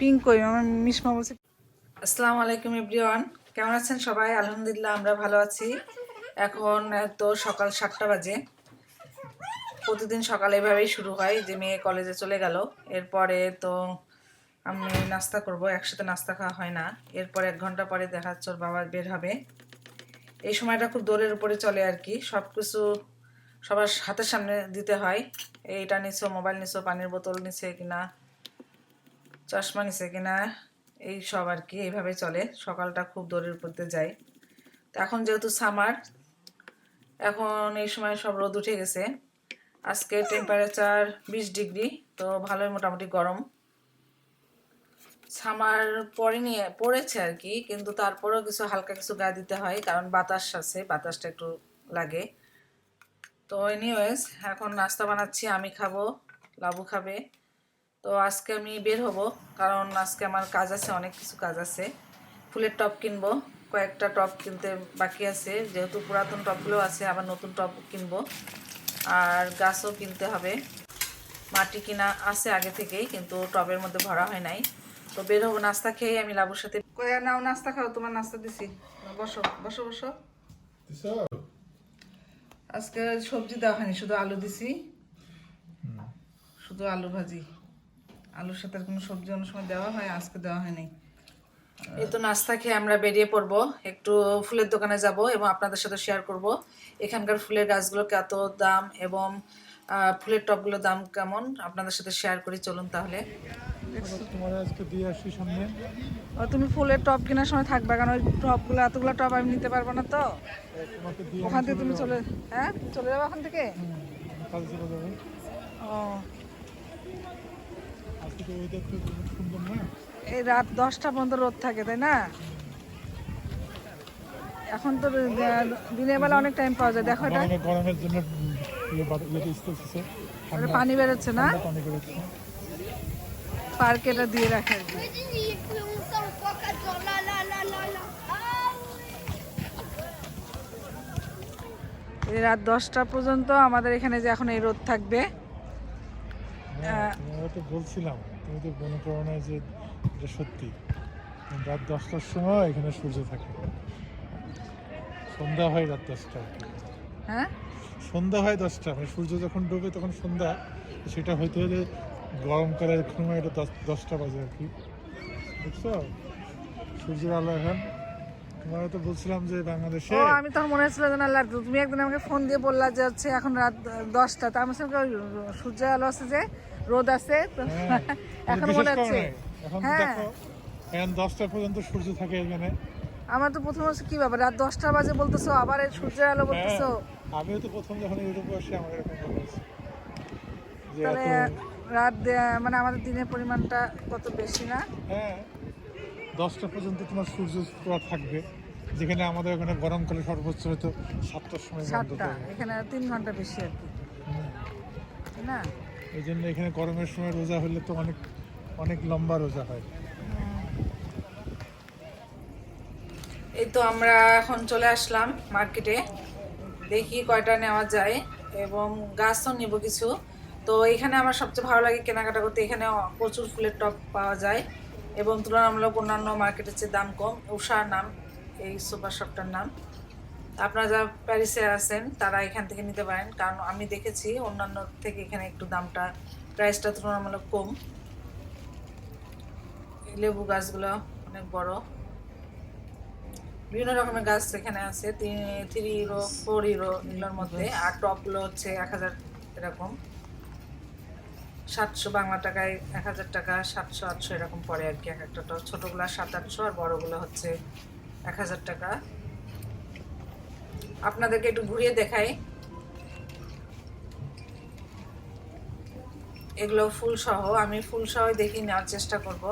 Pink কই, আমার মিসমা বলছে আসসালামু আলাইকুম এভরিওয়ান, কেমন আছেন সবাই? আলহামদুলিল্লাহ, আমরা ভালো আছি। এখন তো সকাল সাতটা বাজে। প্রতিদিন সকালে এভাবেই শুরু হয় যে মেয়ে কলেজে চলে গেল। এরপরে তো আমি নাস্তা করব, একসাথে নাস্তা খাওয়া হয় না। এরপর এক ঘণ্টা পরে দেখা যাচ্ছে ওর বাবা বের হবে। এই সময়টা খুব দৌড়ের উপরে চলে আর কি। সব কিছু সবার হাতের সামনে দিতে হয়। এইটা নিছো, মোবাইল নিছো, পানির বোতল নিছে কিনা চশমা নিছে কিনা, এই সব আর কি এইভাবে চলে। সকালটা খুব দৌড়ের দিয়ে যায়। তো এখন যেহেতু সামার এখন এই সময় সব রোদ উঠে গেছে। আজকে টেম্পারেচার বিশ ডিগ্রি, তো ভালোই মোটামুটি গরম। সামার পরে নিয়ে পড়েছে আর কি, কিন্তু তারপরেও কিছু হালকা কিছু গায়ে দিতে হয়, কারণ বাতাস আছে, বাতাসটা একটু লাগে। তো এনিওয়েজ এখন নাস্তা বানাচ্ছি, আমি খাব, লাবু খাবে। তো আজকে আমি বের হব কারণ আজকে আমার কাজ আছে অনেক কিছু কাজ আছে। ফুলের টপ কিনবো কয়েকটা টপ কিনতে বাকি আছে যেহেতু পুরাতন টপগুলো আছে আবার নতুন টপ কিনবো। আর গাছও কিনতে হবে। মাটি কিনা আছে আগে থেকেই কিন্তু টবের মধ্যে ভরা হয় নাই। তো বের হব নাস্তা খেয়ে আমি লাবুর সাথে। কয়া নাও নাস্তা খাও তোমার নাস্তা দিছি। বসো বসো বসো। আজকে সবজি দেওয়া হয়নি শুধু আলু দিছি। শুধু আলু ভাজি। আলুর সাথে আর কোনো সবজি অন্য সময় দেওয়া হয় আজকে দেওয়া হয়নি। এই তো নাস্তা খেয়ে আমরা বেরিয়ে পড়ব। একটু ফুলের দোকানে যাব এবং আপনাদের সাথে শেয়ার করব। এখানকার ফুলের গাছগুলো কত দাম এবং ফুলের টবগুলোর দাম কেমন? আপনাদের সাথে শেয়ার করি চলুন তাহলে। তোমার আজকে দিয়ে আসি সামনে। ও তুমি ফুলের টব কেনার সময় থাকবে কারণ ওই টবগুলো এতগুলো টব আমি নিতে পারব না তো। ওখান থেকে তুমি চলে হ্যাঁ? চলে যাব ওখান থেকে? ও আজকে তো ওয়েদার তো খুব সুন্দর না এই রাত দশটা পর্যন্ত রোদ থাকে তাই না? এখন তো দিনের বেলা অনেক টাইম পাওয়া যায়। দেখো এটা। গরমের জন্য ইয়ে পানি বেরোচ্ছে না? পার্কে এটা দিয়ে রাখে রাত দশটা পর্যন্ত আমাদের এখানে যে এখন এই রোদ থাকবে হ্যাঁ, বলছিলাম। তুমি তো মনে করো না যে এটা সত্যি রাত দশটার সময় এখানে সূর্য থাকে। সন্ধ্যা হয় রাত দশটা। হ্যাঁ? সন্ধ্যা হয় দশটা মানে সূর্য যখন ডুবে তখন সন্ধ্যা সেটা হইতে হলে গরমকালের সময় এটা দশ দশটা বাজে আর কি। বুঝছ? সূর্যের আলো এখন। তোমার তো বলছিলাম যে বাংলাদেশে ও আমি তখন মনে হচ্ছিল যে না লাগ- তুমি একদিন আমাকে ফোন দিয়ে বললা যে হচ্ছে এখন রাত দশটা। তা আমার সঙ্গে সূর্য আলো আছে যে রোদ আছে এখন মনে হচ্ছে এখন হ্যাঁ। দেখো এখন দশটা পর্যন্ত সূর্য থাকে এখানে। আমার তো প্রথম হচ্ছে কি ব্যাপার রাত দশটা বাজে বলতেছো আবার এই সূর্যের আলো বলতেছো। হ্যাঁ, আমিও তো প্রথম যখন ইউরোপে আসি আমার এরকম হয়েছে। তাহলে রাত মানে আমাদের দিনের পরিমাণটা কত বেশি না? হ্যাঁ দশটা পর্যন্ত তোমার সূর্য থাকবে। যেখানে আমাদের ওখানে গরমকালে সর্বোচ্চ হয়তো সাতটার সময় সাতটা এখানে তিন ঘণ্টা বেশি আর কি। না? এই জন্য এখানে গরমের সময় রোজা হলে তো অনেক অনেক লম্বা রোজা হয়। এই তো আমরা এখন চলে আসলাম মার্কেটে। দেখি কয়টা নেওয়া যায় এবং গাছও নিব কিছু। তো এখানে আমার সবচেয়ে ভালো লাগে কেনাকাটা করতে। এখানে প্রচুর ফুলের টপ পাওয়া যায় এবং তুলনামূলক অন্যান্য মার্কেটের চেয়ে দাম কম। উষার নাম, এই সুপার শপটার নাম। আপনারা যারা প্যারিসে আছেন, তারা এখান থেকে নিতে পারেন। কারণ আমি দেখেছি অন্যান্য থেকে এখানে একটু দামটা, প্রাইসটা তুলনামূলক কম। লেবু গাছগুলো অনেক বড়। বিভিন্ন রকমের গাছ এখানে আছে থ্রি ইউরো ফোর ইউরো এগুলোর মধ্যে। আর টপগুলো হচ্ছে এক হাজার এরকম। সাতশো বাংলা টাকায় এক হাজার টাকা, সাতশো, আটশো এরকম পড়ে আর কি এক একটা টপ। ছোটোগুলো সাত, আটশো আর বড়গুলো হচ্ছে এক হাজার টাকা। আপনাদেরকে একটু ঘুরিয়ে দেখাই। এগুলো ফুল সহ আমি ফুল সহ দেখি নেওয়ার চেষ্টা করব।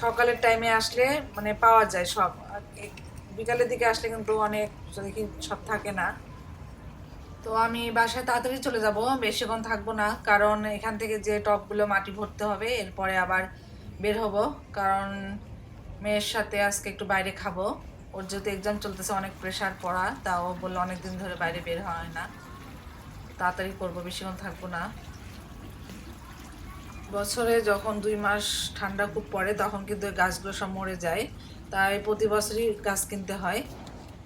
সকালের টাইমে আসলে মানে পাওয়া যায় সব। বিকালের দিকে আসলে কিন্তু অনেক দেখি সব থাকে না। তো আমি বাসায় তাড়াতাড়ি চলে যাব, বেশিক্ষণ থাকব না। কারণ এখান থেকে যে টপগুলো মাটি ভরতে হবে, এরপরে আবার বের হব। কারণ মেয়ের সাথে আজকে একটু বাইরে খাব। ওর যেহেতু এক্সাম চলতেছে, অনেক প্রেশার পড়া। তাও বলল অনেক দিন ধরে বাইরে বের হয় না। তাড়াতাড়ি করব, বেশিক্ষণ থাকব না। বছরে যখন দুই মাস ঠান্ডা খুব পড়ে, তখন কিন্তু গাছগুলো সব মরে যায়। তাই প্রতি বছরই গাছ কিনতে হয়।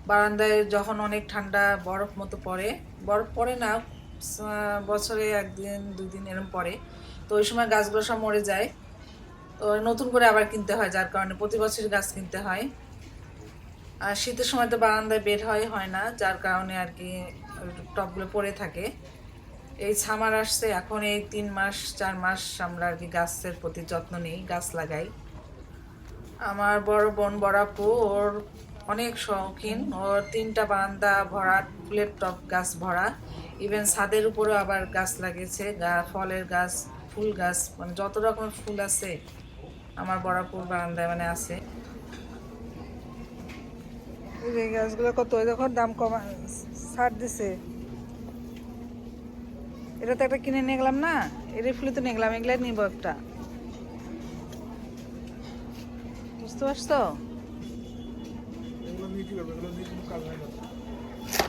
বারান্দায় যখন অনেক ঠান্ডা, বরফ মতো পড়ে, বরফ পড়ে না বছরে একদিন, দুই দিন এরকম পড়ে। তো ওই সময় গাছগুলো সব মরে যায়। তো নতুন করে আবার কিনতে হয়, যার কারণে প্রতি বছরই গাছ কিনতে হয়। আর শীতের সময় তো বারান্দায় বের হয় হয় না, যার কারণে আর কি টপগুলো পড়ে থাকে। এই ছামার আসছে, এখন এই তিন মাস, চার মাস আমরা আর কি গাছের প্রতি যত্ন নিই, গাছ লাগাই। আমার বড় বোন বড়াপু ওর অনেক শৌখিন, ওর তিনটা বারান্দা ভরা, ফুলের টপ গাছ ভরা। ইভেন ছাদের উপরেও আবার গাছ লাগিয়েছে, গা- ফলের গাছ, ফুল গাছ মানে যত রকমের ফুল আছে, আমার বড়াপুর বারান্দায় মানে আছে। এই গাছগুলো কত দেখো, দাম কমা ছাড় দিছে। এটা তো একটা কিনে নিয়ে গেলাম না এর ফুলে তো নিয়ে গেলাম এগুলাই নিব একটা। বুঝতে পারছ?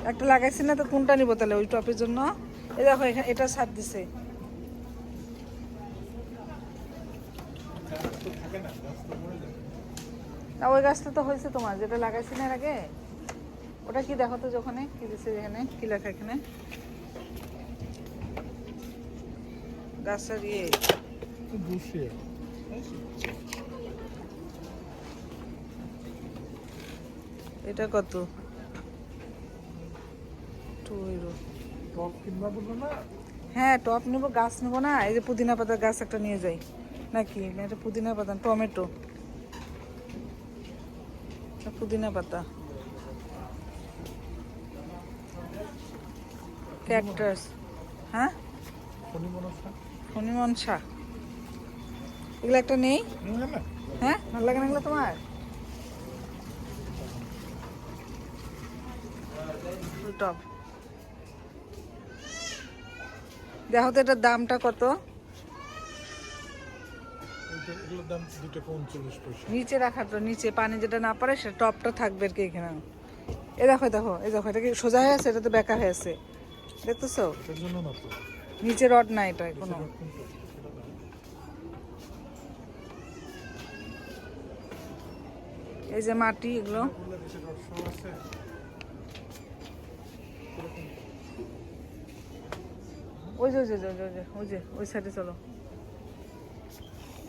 একটা লাগাইছি না তো কোনটা নিব তাহলে ওই টপের জন্য? এই দেখো এখানে এটা ছাড় দিছে। না ওই গাছটা তো হয়েছে তোমার যেটা লাগাইছি না এর আগে। ওটা কি দেখো তো যখন কি দিছে এখানে কি লেখা এখানে? গাছটার ইয়ে এটা কত? হ্যাঁ টপ নেব গাছ নেব না। এই যে পুদিনা পাতার গাছ একটা নিয়ে যাই। নাকি? এটা পুদিনা পাতা টমেটো। পুদিনা পাতা। ক্যাকটাস হ্যাঁ? ফোনই মনে হচ্ছে হনিমন শাক এগুলো একটা নেই? হ্যাঁ? ভালো লাগে না এগুলো তোমার? টপ। দেখো তো এটার দামটা কত? নিচে রাখার তো নিচে পানি যেটা না পারে সেটা টপটা থাকবে আর কি এখানে। এ দেখো দেখো এই দেখো এটা কি সোজা হয়ে আছে এটা তো বেকার হয়ে আছে। দেখতেছো? নিচে রড নাই এটা কোনো। এই যে মাটি এগুলো। ওই যে ওই যে ওই যে, ওই যে ওই সাইডে চলো।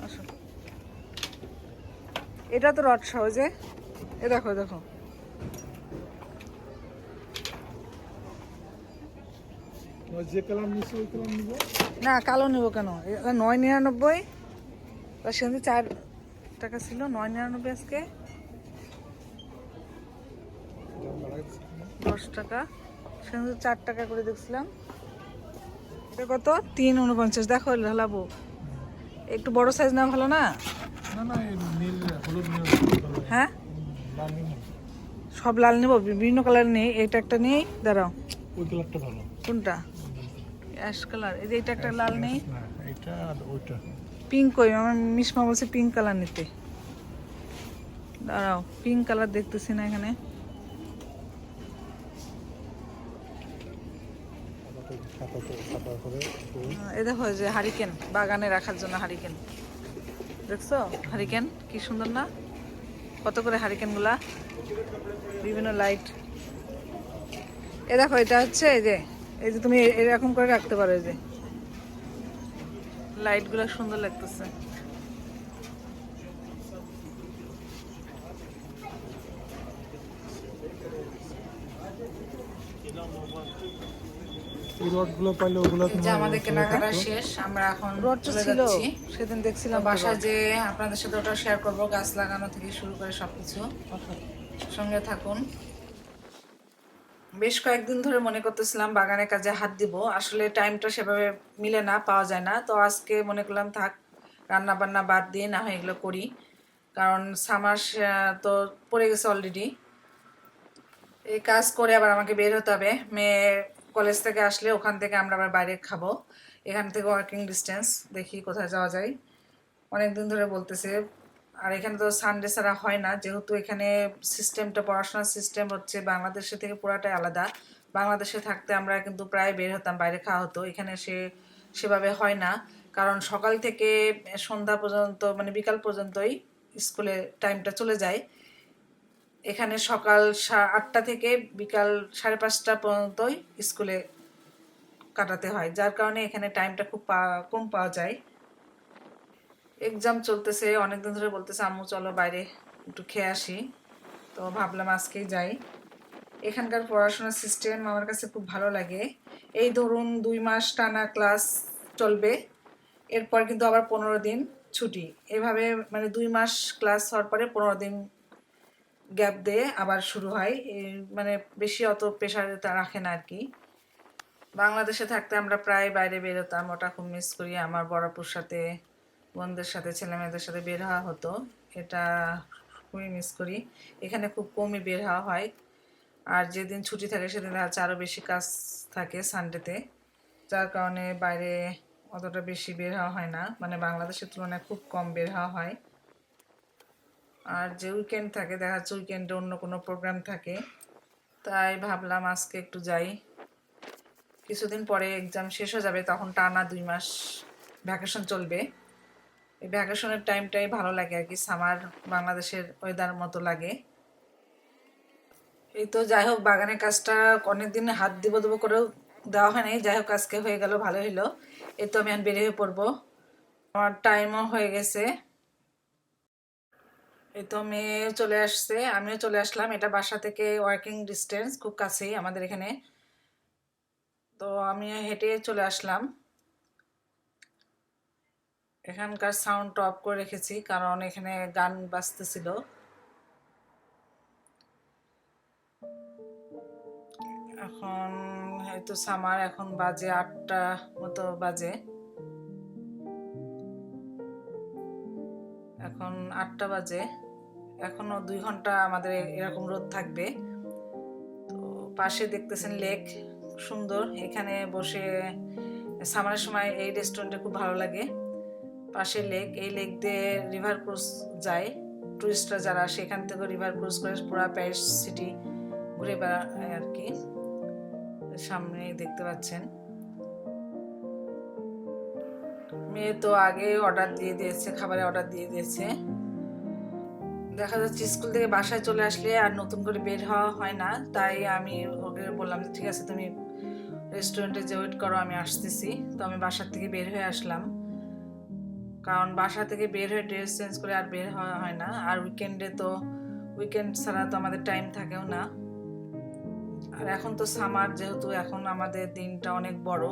আসো। এটা তো রড সহ যে এ দেখো দেখো তোমার যে কালার নিচ্ছে ওই কালার নিবো না কালো নেব কেন? নয় নিরানব্বই। বা সেখানে চার টাকা ছিল নয় নিরানব্বই আজকে? দশ টাকা। সেখানে চার টাকা করে দেখছিলাম। এটা কত? তিন উনপঞ্চাশ। দেখো লাবু একটু বড় সাইজ না ভালো না। হ্যাঁ। সব লাল নেব বিভিন্ন কালার নেই। এটা একটা নেই। দাঁড়াও। ওই কালারটা ভালো। কোনটা? Ash colour. এই যে এটা একটা লাল নেই? না এইটা আর ওইটা। পিঙ্ক কই? আমার মিসমা বলছে পিঙ্ক কালার নিতে। দাঁড়াও পিঙ্ক কালার দেখতেছি না এখানে। এ দেখো যে হারিকেন বাগানে রাখার জন্য হারিকেন। দেখছ? হারিকেন কি সুন্দর না? কত করে হারিকেনগুলা বিভিন্ন লাইট এ দেখো এটা হচ্ছে এই যে এই যে তুমি এরকম করে রাখতে পারো এই যে। লাইটগুলা সুন্দর লাগতেছে। শেষ আমরা এখন রড ছিল সেদিন দেখছিলাম বাসায় যে আপনাদের সাথে ওটা শেয়ার করব গাছ লাগানো থেকে শুরু করে সবকিছু। সঙ্গে থাকুন। বেশ কয়েকদিন ধরে মনে করতেছিলাম বাগানের কাজে হাত দিব। আসলে টাইমটা সেভাবে মিলে না, পাওয়া যায় না। তো আজকে মনে করলাম থাক রান্না বান্না বাদ দিয়ে না হয় এগুলো করি। কারণ সামার তো পড়ে গেছে অলরেডি এই কাজ করে আবার আমাকে বের হতে হবে। মেয়ে কলেজ থেকে আসলে ওখান থেকে আমরা আবার বাইরে খাব। এখান থেকে ওয়ার্কিং ডিস্টেন্স দেখি কোথায় যাওয়া যায়। অনেক দিন ধরে বলতেছে আর এখানে তো সানডে ছাড়া হয় না। যেহেতু এখানে সিস্টেমটা পড়াশোনার সিস্টেম হচ্ছে বাংলাদেশের থেকে পুরাটাই আলাদা। বাংলাদেশে থাকতে আমরা কিন্তু প্রায় বের হতাম, বাইরে খাওয়া হতো। এখানে সে, সেভাবে হয় না। কারণ সকাল থেকে সন্ধ্যা পর্যন্ত মানে বিকাল পর্যন্তই স্কুলে টাইমটা চলে যায়। এখানে সকাল আটটা থেকে বিকাল সাড়ে পাঁচটা পর্যন্তই স্কুলে কাটাতে হয়। যার কারণে এখানে টাইমটা খুব কম পাওয়া যায়। এক্সাম চলতেছে, অনেকদিন ধরে বলতেছে, আম্মু, চলো বাইরে একটু খেয়ে আসি। তো ভাবলাম আজকেই যাই। এখানকার পড়াশোনার সিস্টেম আমার কাছে খুব ভালো লাগে। এই ধরুন দুই মাস টানা ক্লাস চলবে, এরপর কিন্তু আবার পনেরো দিন ছুটি। এভাবে মানে দুই মাস ক্লাস হওয়ার পরে পনেরো দিন গ্যাপ দিয়ে আবার শুরু হয়। মানে বেশি অত প্রেশার রাখে না আর কি বাংলাদেশে থাকতে আমরা প্রায় বাইরে বেরোতাম, ওটা খুব মিস করি। আমার বড়পুর সাথে বোনদের সাথে, ছেলে মেয়েদের সাথে বের হওয়া হতো। এটা খুবই মিস করি। এখানে খুব কমই বের হওয়া হয়। আর যেদিন ছুটি থাকে, সেদিন দেখা আরও বেশি কাজ থাকে সানডেতে যার কারণে বাইরে অতটা বেশি বের হওয়া হয় না। মানে বাংলাদেশের তুলনায় খুব কম বের হওয়া হয়। আর যে উইকেন্ড থাকে, দেখা যাচ্ছে উইকেন্ডে অন্য কোনো প্রোগ্রাম থাকে। তাই ভাবলাম আজকে একটু যাই। কিছুদিন পরে এক্সাম শেষ হয়ে যাবে, তখন টানা দুই মাস ভ্যাকেশন চলবে। এই ভ্যাকেশনের টাইমটাই ভালো লাগে আর কি। সামার বাংলাদেশের ওয়েদার মতো লাগে। এই তো যাই হোক, বাগানের কাজটা অনেকদিন হাত দিব দেবো করেও দেওয়া হয় নাই। যাই হোক, আজকে হয়ে গেল, ভালো হইল। এই তো আমি এখন বেরিয়ে পড়ব। আমার টাইমও হয়ে গেছে। এই তো মেয়ে চলে আসছে, আমিও চলে আসলাম। এটা বাসা থেকে ওয়ার্কিং ডিস্টেন্স খুব কাছেই আমাদের এখানে। তো আমি হেঁটে চলে আসলাম। এখানকার সাউন্ড অফ করে রেখেছি, কারণ এখানে গান বাজতেছিল। এখন হয়তো সামার এখন বাজে আটটা মতো বাজে। এখন আটটা বাজে। এখনও দুই ঘণ্টা আমাদের এরকম রোদ থাকবে। তো পাশে দেখতেছেন লেক সুন্দর। এখানে বসে সামারের সময় এই রেস্টুরেন্টে খুব ভালো লাগে। পাশে লেক, এই লেক দিয়ে রিভার ক্রুজ যায়। টুরিস্টরা যারা, সেখান থেকে রিভার ক্রুজ করে পুরা প্যারিস সিটি ঘুরে বেড়ায় আর কি সামনে দেখতে পাচ্ছেন। মেয়ে তো আগে অর্ডার দিয়ে দিয়েছে খাবারের অর্ডার দিয়ে দিয়েছে। দেখা যাচ্ছে স্কুল থেকে বাসায় চলে আসলে আর নতুন করে বের হওয়া হয় না, তাই আমি ওকে বললাম ঠিক আছে, তুমি রেস্টুরেন্টে যে ওয়েট করো, আমি আসতেছি। তো আমি বাসার থেকে বের হয়ে আসলাম। কারণ বাসা থেকে বের হয়ে ড্রেস চেঞ্জ করে আর বের হওয়া হয় না। আর উইকেন্ডে তো উইকেন্ড ছাড়া তো আমাদের টাইম থাকেও না। আর এখন তো সামার যেহেতু, এখন আমাদের দিনটা অনেক বড়।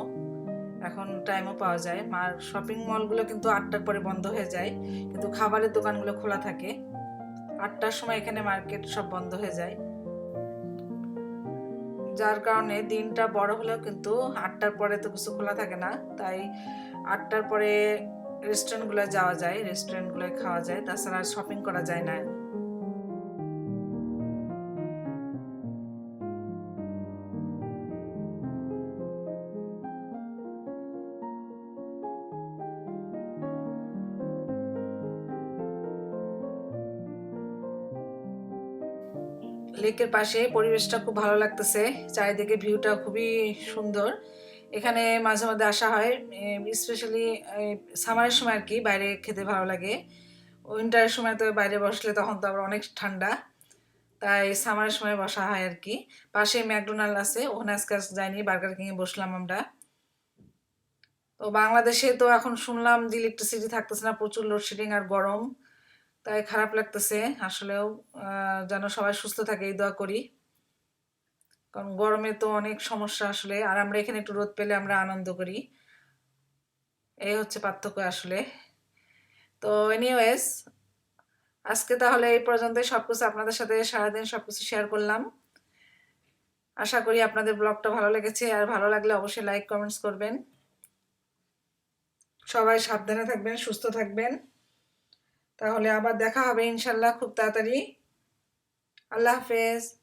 এখন টাইমও পাওয়া যায়। আর শপিং মলগুলো কিন্তু আটটার পরে বন্ধ হয়ে যায়। কিন্তু খাবারের দোকানগুলো খোলা থাকে। আটটার সময় এখানে মার্কেট সব বন্ধ হয়ে যায়। যার কারণে দিনটা বড় হলেও কিন্তু আটটার পরে তো কিছু খোলা থাকে না। তাই আটটার পরে রেস্টুরেন্টগুলো যাওয়া যায় রেস্টুরেন্টগুলো খাওয়া যায়, তাছাড়া শপিং করা যায় না। লেকের পাশে পরিবেশটা খুব ভালো লাগতেছে, চারিদিকে ভিউটা খুবই সুন্দর। এখানে মাঝে মাঝে আসা হয় স্পেশালি সামারের সময় আর কি বাইরে খেতে ভালো লাগে। উইন্টারের সময় তো বাইরে বসলে তখন তো আবার অনেক ঠান্ডা। তাই সামারের সময় বসা হয় আর কি। পাশে ম্যাকডোনাল্ড আছে ওখানে আজকে যাইনি বার্গার কিনে বসলাম আমরা। তো বাংলাদেশে তো এখন শুনলাম যে ইলেকট্রিসিটি থাকতেছে না, প্রচুর লোডশেডিং আর গরম। তাই খারাপ লাগতেছে, আসলেও যেন সবাই সুস্থ থাকে, এই দোয়া করি। কারণ গরমে তো অনেক সমস্যা আসলে। আর আমরা এখানে একটু রোদ পেলে আমরা আনন্দ করি। এই হচ্ছে পার্থক্য আসলে। তো এনিওয়েজ আজকে তাহলে এই পর্যন্ত সবকিছু আপনাদের সাথে সারাদিন সবকিছু শেয়ার করলাম। আশা করি আপনাদের ব্লগটা ভালো লেগেছে। আর ভালো লাগলে অবশ্যই লাইক কমেন্টস করবেন। সবাই সাবধানে থাকবেন, সুস্থ থাকবেন। তাহলে আবার দেখা হবে ইনশাল্লাহ খুব তাড়াতাড়ি। আল্লাহ হাফেজ।